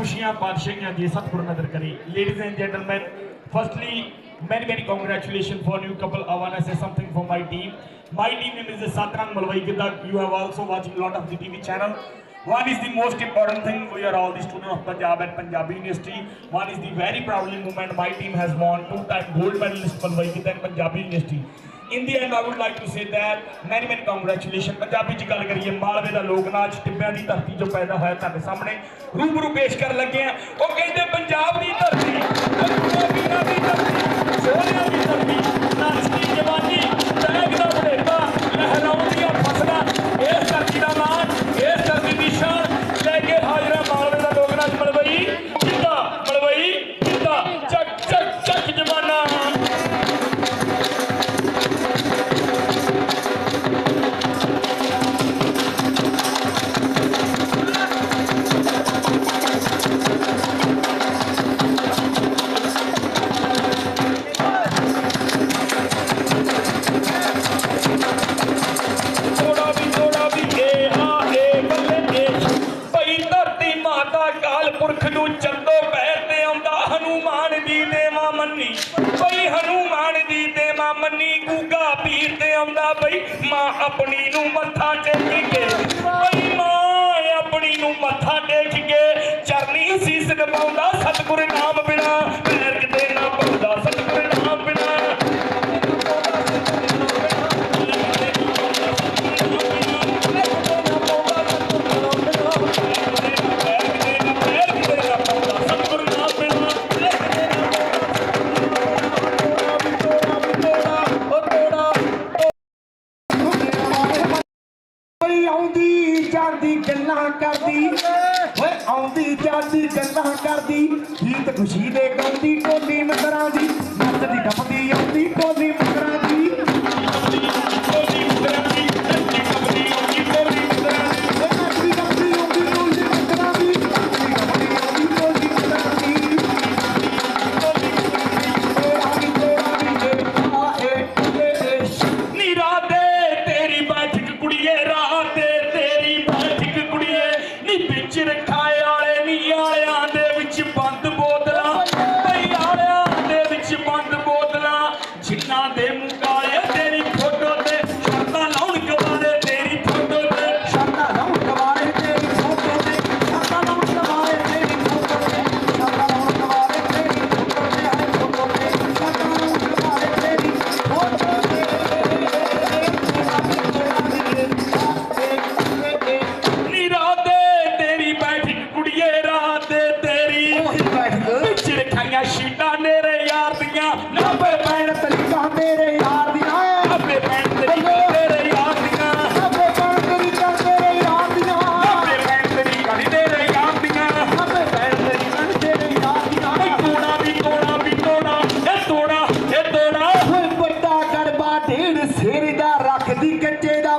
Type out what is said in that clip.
ਖੁਸ਼ੀਆਂ ਬਾਦਸ਼ਾਹੀਆਂ ਦੇ ਸਤਿਗੁਰ ਨਦਰ ਕਰੇ ladies and gentleman firstly many many congratulations for new couple i want to say something for my team my team name is satrang malwai gidak you have also watching lot of the tv channel one is the most important thing we are all the students of punjab at punjab university one is the very proudly moment my team has won two time gold medalist malwai gidak punjab university in the and I would like to say that many many congratulation Punjabi ਚ ਗੱਲ ਕਰੀਏ ਮਾਲਵੇ ਦਾ ਲੋਕ ਨਾਚ ਟਿੱਬਿਆਂ ਦੀ ਧਰਤੀ ਜੋ ਪੈਦਾ ਹੋਇਆ ਤੁਹਾਡੇ ਸਾਹਮਣੇ ਰੂਬਰੂ ਪੇਸ਼ ਕਰਨ ਲੱਗੇ ਆ ਉਹ ਕਹਿੰਦੇ ਪੰਜਾਬ ਦੀ ਧਰਤੀ ਪੰਜਾਬੀ ਦੀ ਧਰਤੀ ਹਨੂਮਾਨ ਦੀ ਦੇਵਾ ਮੰਨੀ ਬਈ ਹਨੂਮਾਨ ਦੀ ਦੇਵਾ ਮੰਨੀ ਗੂਗਾ ਪੀਰ ਤੇ ਆਉਂਦਾ ਬਈ ਮਾਂ ਆਪਣੀ ਨੂੰ ਮੱਥਾ ਟੇਕੀ ਓਏ ਆਉਂਦੀ ਜਾਂਦੀ ਗੱਲਾਂ ਕਰਦੀ ਓਏ ਆਉਂਦੀ ਜਾਂਦੀ ਗੱਲਾਂ ਕਰਦੀ ਗੀਤ ਖੁਸ਼ੀ ਦੇ ਗਾਉਂਦੀ ਟੋਲੀ ਮਿੱਤਰਾਂ ਦੀ ਨੱਚਦੀ ਟੱਪਦੀ ticket